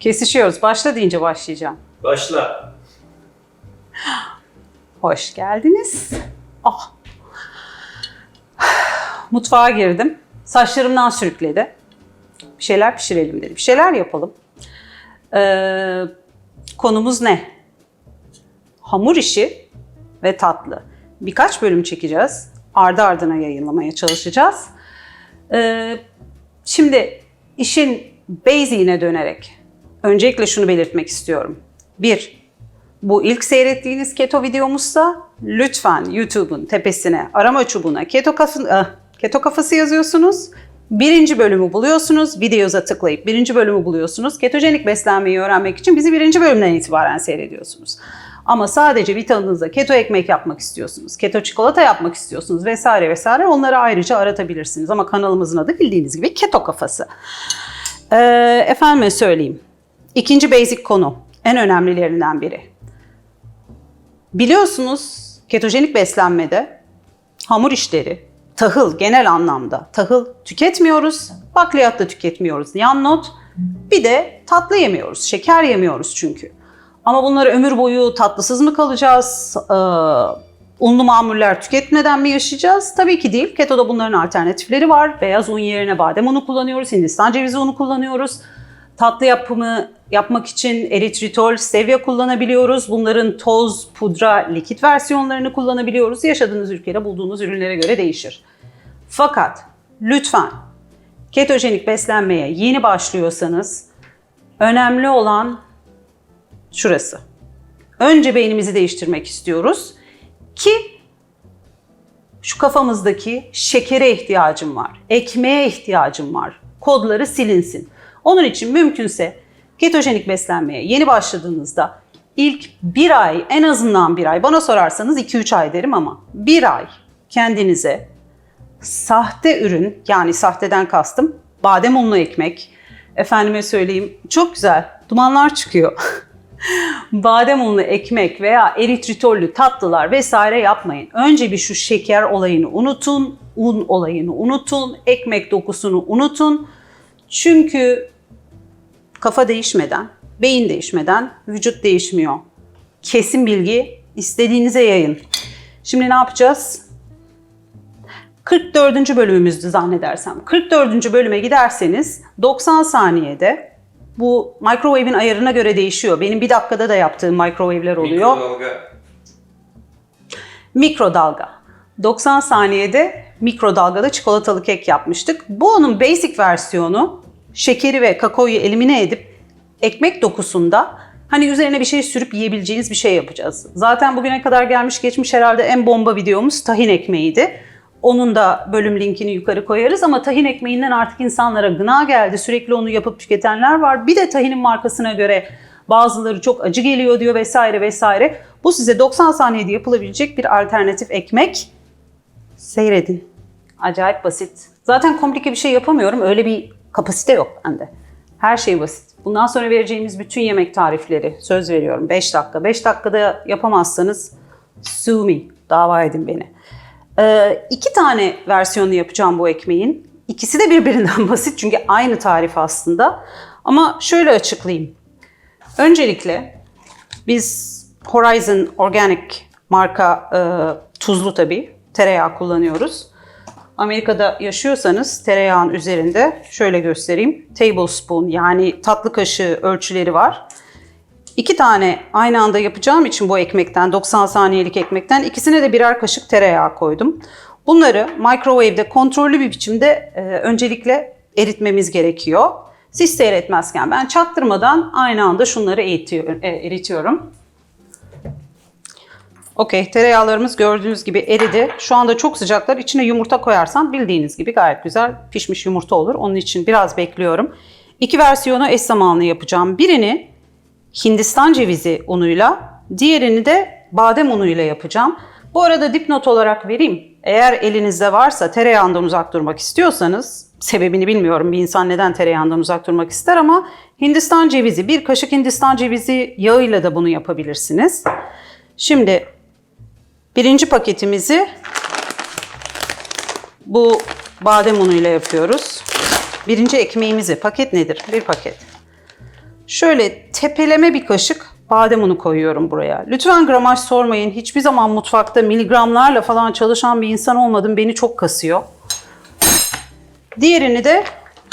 Kesişiyoruz. Başla deyince başlayacağım. Başla. Hoş geldiniz. Ah. Mutfağa girdim. Saçlarımdan sürükledi. Bir şeyler pişirelim dedi. Bir şeyler yapalım. Ee, konumuz ne? Hamur işi ve tatlı. Birkaç bölüm çekeceğiz. Ardı ardına yayınlamaya çalışacağız. Ee, şimdi işin basic'ine dönerek öncelikle şunu belirtmek istiyorum. Bir, bu ilk seyrettiğiniz keto videomuzsa lütfen YouTube'un tepesine arama çubuğuna keto, kafı, ah, keto kafası yazıyorsunuz. Birinci bölümü buluyorsunuz. Videoza tıklayıp birinci bölümü buluyorsunuz. Ketojenik beslenmeyi öğrenmek için bizi birinci bölümden itibaren seyrediyorsunuz. Ama sadece vitaminize keto ekmek yapmak istiyorsunuz, keto çikolata yapmak istiyorsunuz vesaire vesaire onları ayrıca aratabilirsiniz. Ama kanalımızın adı bildiğiniz gibi keto kafası. Ee, efendime söyleyeyim. İkinci basic konu. En önemlilerinden biri. Biliyorsunuz ketojenik beslenmede hamur işleri, tahıl genel anlamda tahıl tüketmiyoruz, bakliyat da tüketmiyoruz. Yan not bir de tatlı yemiyoruz, şeker yemiyoruz çünkü. Ama bunları ömür boyu tatlısız mı kalacağız, ee, unlu mamuller tüketmeden mi yaşayacağız? Tabii ki değil. Keto'da bunların alternatifleri var. Beyaz un yerine badem unu kullanıyoruz, Hindistan cevizi unu kullanıyoruz. Tatlı yapımı yapmak için eritritol, stevia kullanabiliyoruz. Bunların toz, pudra, likit versiyonlarını kullanabiliyoruz. Yaşadığınız ülkede bulduğunuz ürünlere göre değişir. Fakat lütfen ketojenik beslenmeye yeni başlıyorsanız önemli olan şurası. Önce beynimizi değiştirmek istiyoruz ki şu kafamızdaki şekere ihtiyacım var, ekmeğe ihtiyacım var. Kodları silinsin. Onun için mümkünse ketojenik beslenmeye yeni başladığınızda ilk bir ay, en azından bir ay, bana sorarsanız 2-3 ay derim ama bir ay kendinize sahte ürün, yani sahteden kastım badem unlu ekmek, efendime söyleyeyim çok güzel dumanlar çıkıyor. badem unlu ekmek veya eritritollü tatlılar vesaire yapmayın. Önce bir şu şeker olayını unutun, un olayını unutun, ekmek dokusunu unutun. Çünkü kafa değişmeden, beyin değişmeden vücut değişmiyor. Kesin bilgi istediğinize yayın. Şimdi ne yapacağız? 44. bölümümüzdü zannedersem. 44. bölüme giderseniz 90 saniyede bu microwave'in ayarına göre değişiyor. Benim bir dakikada da yaptığım microwave'ler oluyor. Mikrodalga. Mikrodalga. 90 saniyede mikrodalgada çikolatalı kek yapmıştık. Bu onun basic versiyonu. Şekeri ve kakaoyu elimine edip ekmek dokusunda hani üzerine bir şey sürüp yiyebileceğiniz bir şey yapacağız. Zaten bugüne kadar gelmiş geçmiş herhalde en bomba videomuz tahin ekmeğiydi. Onun da bölüm linkini yukarı koyarız ama tahin ekmeğinden artık insanlara gına geldi. Sürekli onu yapıp tüketenler var. Bir de tahinin markasına göre bazıları çok acı geliyor diyor vesaire vesaire. Bu size 90 saniyede yapılabilecek bir alternatif ekmek. Seyredin. Acayip basit. Zaten komplike bir şey yapamıyorum. Öyle bir kapasite yok bende. Her şey basit. Bundan sonra vereceğimiz bütün yemek tarifleri söz veriyorum 5 dakika. 5 dakikada yapamazsanız sue me. Dava edin beni. Ee, iki tane versiyonu yapacağım bu ekmeğin. İkisi de birbirinden basit çünkü aynı tarif aslında. Ama şöyle açıklayayım. Öncelikle biz Horizon Organic marka e, tuzlu tabii tereyağı kullanıyoruz. Amerika'da yaşıyorsanız tereyağın üzerinde şöyle göstereyim. Tablespoon yani tatlı kaşığı ölçüleri var. İki tane aynı anda yapacağım için bu ekmekten 90 saniyelik ekmekten ikisine de birer kaşık tereyağı koydum. Bunları microwave'de kontrollü bir biçimde e, öncelikle eritmemiz gerekiyor. Siz seyretmezken ben çaktırmadan aynı anda şunları e, eritiyorum. Okey, tereyağlarımız gördüğünüz gibi eridi. Şu anda çok sıcaklar. İçine yumurta koyarsam bildiğiniz gibi gayet güzel pişmiş yumurta olur. Onun için biraz bekliyorum. İki versiyonu eş zamanlı yapacağım. Birini Hindistan cevizi unuyla, diğerini de badem unuyla yapacağım. Bu arada dipnot olarak vereyim. Eğer elinizde varsa tereyağından uzak durmak istiyorsanız, sebebini bilmiyorum bir insan neden tereyağından uzak durmak ister ama Hindistan cevizi, bir kaşık Hindistan cevizi yağıyla da bunu yapabilirsiniz. Şimdi birinci paketimizi bu badem unuyla yapıyoruz. Birinci ekmeğimizi, paket nedir? Bir paket. Şöyle tepeleme bir kaşık badem unu koyuyorum buraya. Lütfen gramaj sormayın. Hiçbir zaman mutfakta miligramlarla falan çalışan bir insan olmadım. Beni çok kasıyor. Diğerini de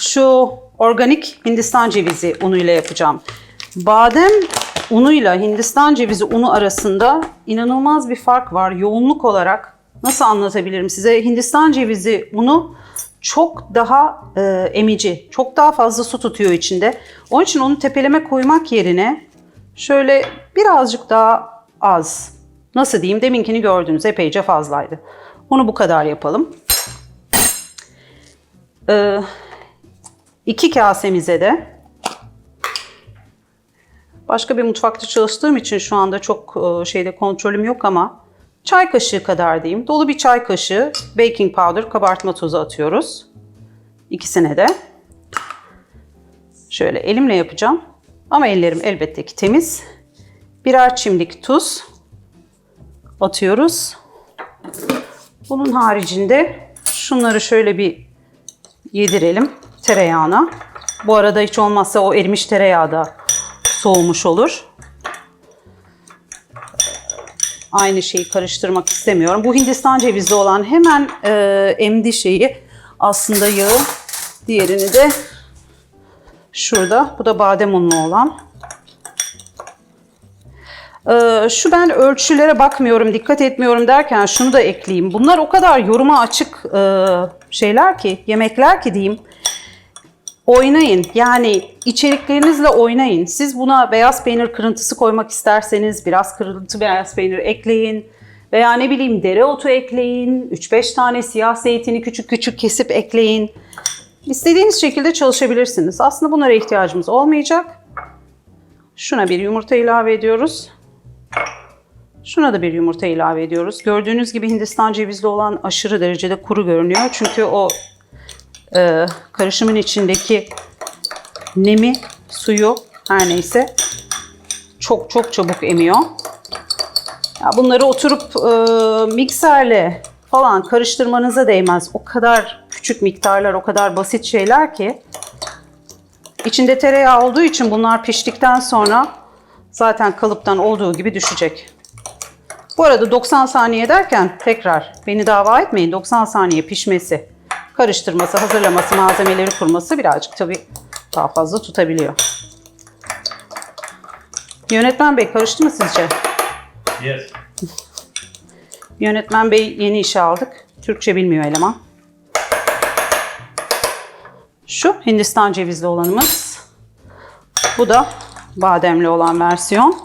şu organik Hindistan cevizi unuyla yapacağım. Badem unuyla Hindistan cevizi unu arasında inanılmaz bir fark var. Yoğunluk olarak nasıl anlatabilirim size? Hindistan cevizi unu çok daha e, emici, çok daha fazla su tutuyor içinde. Onun için onu tepeleme koymak yerine şöyle birazcık daha az, nasıl diyeyim deminkini gördünüz epeyce fazlaydı. Onu bu kadar yapalım. Ee, iki kasemize de başka bir mutfakta çalıştığım için şu anda çok e, şeyde kontrolüm yok ama çay kaşığı kadar diyeyim. Dolu bir çay kaşığı baking powder, kabartma tozu atıyoruz. İkisine de. Şöyle elimle yapacağım. Ama ellerim elbette ki temiz. Birer çimdik tuz atıyoruz. Bunun haricinde şunları şöyle bir yedirelim tereyağına. Bu arada hiç olmazsa o erimiş tereyağı da soğumuş olur. Aynı şeyi karıştırmak istemiyorum. Bu Hindistan cevizli olan hemen e, emdi şeyi aslında yağı. Diğerini de şurada. Bu da badem unlu olan. Ee, şu ben ölçülere bakmıyorum, dikkat etmiyorum derken şunu da ekleyeyim. Bunlar o kadar yoruma açık e, şeyler ki, yemekler ki diyeyim. Oynayın. Yani içeriklerinizle oynayın. Siz buna beyaz peynir kırıntısı koymak isterseniz biraz kırıntı beyaz peynir ekleyin. Veya ne bileyim dereotu ekleyin. 3-5 tane siyah zeytini küçük küçük kesip ekleyin. İstediğiniz şekilde çalışabilirsiniz. Aslında bunlara ihtiyacımız olmayacak. Şuna bir yumurta ilave ediyoruz. Şuna da bir yumurta ilave ediyoruz. Gördüğünüz gibi Hindistan cevizli olan aşırı derecede kuru görünüyor. Çünkü o e, karışımın içindeki nemi, suyu her neyse çok çok çabuk emiyor. Ya bunları oturup e, mikserle falan karıştırmanıza değmez. O kadar küçük miktarlar, o kadar basit şeyler ki. İçinde tereyağı olduğu için bunlar piştikten sonra zaten kalıptan olduğu gibi düşecek. Bu arada 90 saniye derken tekrar beni dava etmeyin. 90 saniye pişmesi, karıştırması, hazırlaması, malzemeleri kurması birazcık tabii daha fazla tutabiliyor. Yönetmen Bey karıştı mı sizce? Yes. Yönetmen Bey yeni işe aldık. Türkçe bilmiyor eleman. Şu Hindistan cevizli olanımız. Bu da bademli olan versiyon.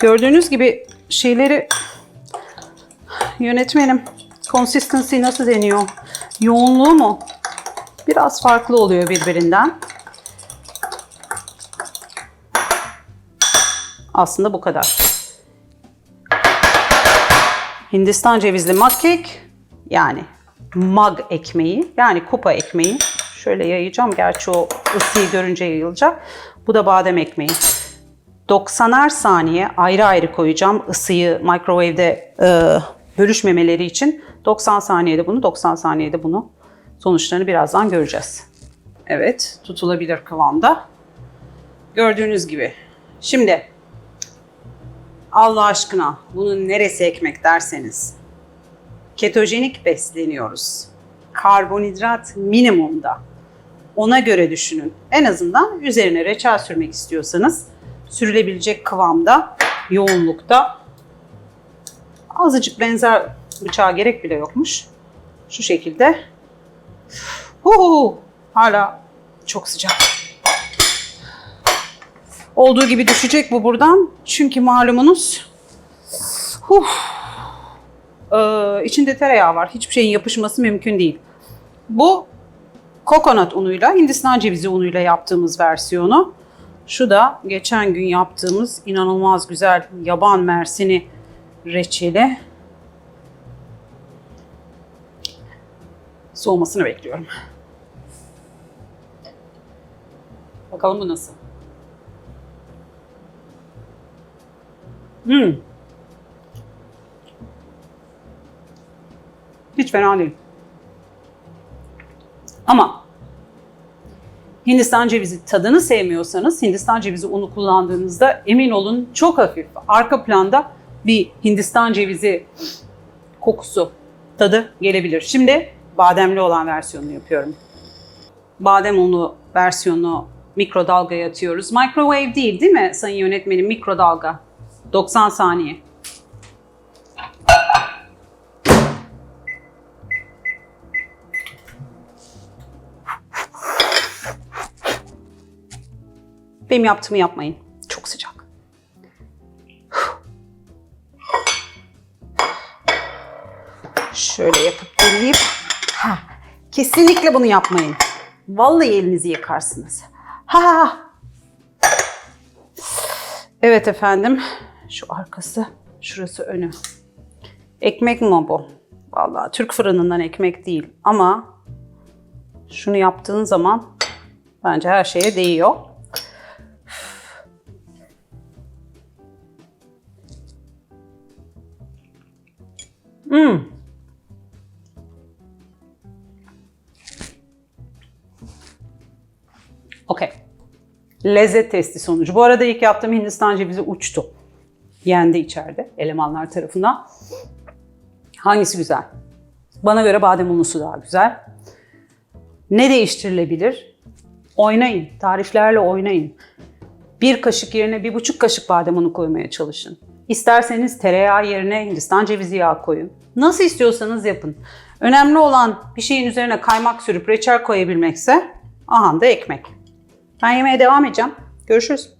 Gördüğünüz gibi şeyleri yönetmenim consistency nasıl deniyor? Yoğunluğu mu? Biraz farklı oluyor birbirinden. Aslında bu kadar. Hindistan cevizli mug cake yani mug ekmeği yani kupa ekmeği. Şöyle yayacağım. Gerçi o ısıyı görünce yayılacak. Bu da badem ekmeği. 90'ar saniye ayrı ayrı koyacağım ısıyı microwave'de e, bölüşmemeleri için. 90 saniyede bunu, 90 saniyede bunu. Sonuçlarını birazdan göreceğiz. Evet, tutulabilir kıvamda. Gördüğünüz gibi. Şimdi Allah aşkına bunun neresi ekmek derseniz ketojenik besleniyoruz. Karbonhidrat minimumda. Ona göre düşünün. En azından üzerine reçel sürmek istiyorsanız sürülebilecek kıvamda, yoğunlukta. Azıcık benzer bıçağa gerek bile yokmuş. Şu şekilde. Huhu, hala çok sıcak. Olduğu gibi düşecek bu buradan. Çünkü malumunuz huh, ee, içinde tereyağı var. Hiçbir şeyin yapışması mümkün değil. Bu kokonat unuyla, Hindistan cevizi unuyla yaptığımız versiyonu. Şu da geçen gün yaptığımız inanılmaz güzel yaban mersini reçeli. Soğumasını bekliyorum. Bakalım bu nasıl? Hmm. Hiç fena değil. Ama Hindistan cevizi tadını sevmiyorsanız Hindistan cevizi unu kullandığınızda emin olun çok hafif arka planda bir Hindistan cevizi kokusu, tadı gelebilir. Şimdi bademli olan versiyonunu yapıyorum. Badem unu versiyonu mikrodalgaya atıyoruz. Microwave değil değil mi sayın yönetmenim? Mikrodalga. 90 saniye. Benim yaptığımı yapmayın. Çok sıcak. Şöyle yapıp deneyip ha, kesinlikle bunu yapmayın. Vallahi elinizi yakarsınız. Ha. Evet efendim. Şu arkası, şurası önü. Ekmek mi bu? Vallahi Türk fırınından ekmek değil ama şunu yaptığın zaman bence her şeye değiyor. Hmm. Okey. Lezzet testi sonucu. Bu arada ilk yaptığım Hindistan cevizi uçtu. Yendi içeride elemanlar tarafından. Hangisi güzel? Bana göre badem unlusu daha güzel. Ne değiştirilebilir? Oynayın. Tariflerle oynayın. Bir kaşık yerine bir buçuk kaşık badem unu koymaya çalışın. İsterseniz tereyağı yerine Hindistan cevizi yağı koyun. Nasıl istiyorsanız yapın. Önemli olan bir şeyin üzerine kaymak sürüp reçel koyabilmekse aha da ekmek. Ben yemeğe devam edeceğim. Görüşürüz.